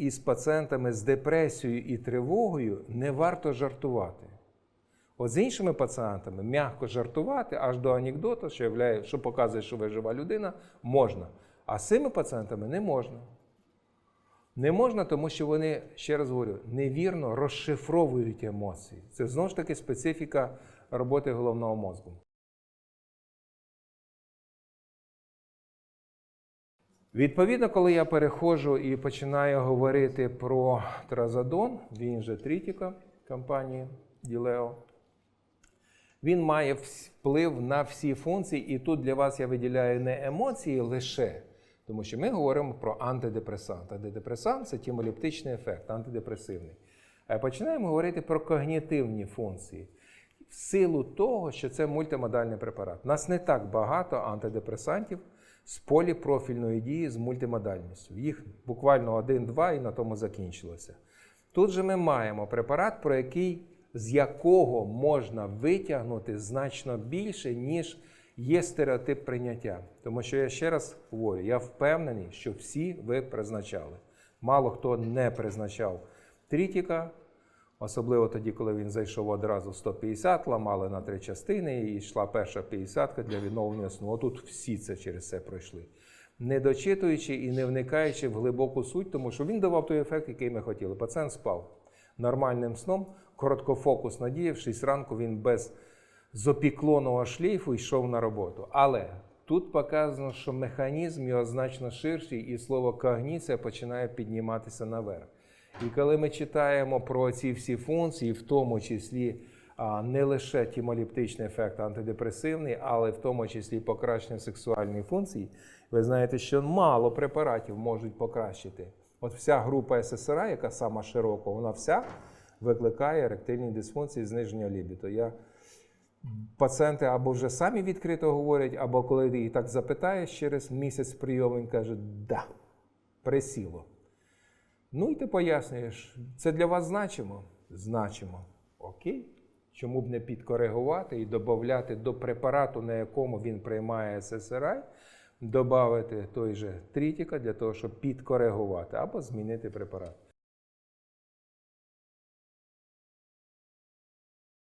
із пацієнтами з депресією і тривогою не варто жартувати. От з іншими пацієнтами м'яко жартувати аж до анекдоту, що, являє, що показує, що ви жива людина, можна. А з цими пацієнтами не можна. Не можна, тому що вони, ще раз говорю, невірно розшифровують емоції. Це знову ж таки специфіка роботи головного мозку. Відповідно, коли я переходжу і починаю говорити про тразодон, він же Трітіка компанії Ділео, він має вплив на всі функції, і тут для вас я виділяю не емоції лише, тому що ми говоримо про антидепресант. Антидепресант це тімоліптичний ефект, антидепресивний. А починаємо говорити про когнітивні функції. В силу того, що це мультимодальний препарат. У нас не так багато антидепресантів з поліпрофільної дії з мультимодальністю. Їх буквально один-два і на тому закінчилося. Тут же ми маємо препарат, про який, з якого можна витягнути значно більше, ніж є стереотип прийняття. Тому що я ще раз говорю, я впевнений, що всі ви призначали. Мало хто не призначав трітіка, особливо тоді, коли він зайшов одразу 150, ламали на три частини і йшла перша 50 для відновлення сну. Отут всі це через це пройшли. Не дочитуючи і не вникаючи в глибоку суть, тому що він давав той ефект, який ми хотіли. Пацієнт спав нормальним сном, короткофокусно діяв, 6 ранку він без зопіклоного шлейфу йшов на роботу. Але тут показано, що механізм його значно ширший, і слово когніція починає підніматися наверх. І коли ми читаємо про ці всі функції, в тому числі не лише тімоліптичний ефект антидепресивний, але в тому числі покращення сексуальної функції, ви знаєте, що мало препаратів можуть покращити. От вся група ССРА, яка сама широка, вона вся викликає еректильні дисфункції, зниження лібіто. Я Пацієнти або вже самі відкрито говорять, або коли ти їх так запитаєш через місяць прийому, він каже, да, присіло. Ну і ти пояснюєш, це для вас значимо? Значимо. Окей. Чому б не підкоригувати і додати до препарату, на якому він приймає ССРИ, додати той же трітіка для того, щоб підкоригувати або змінити препарат.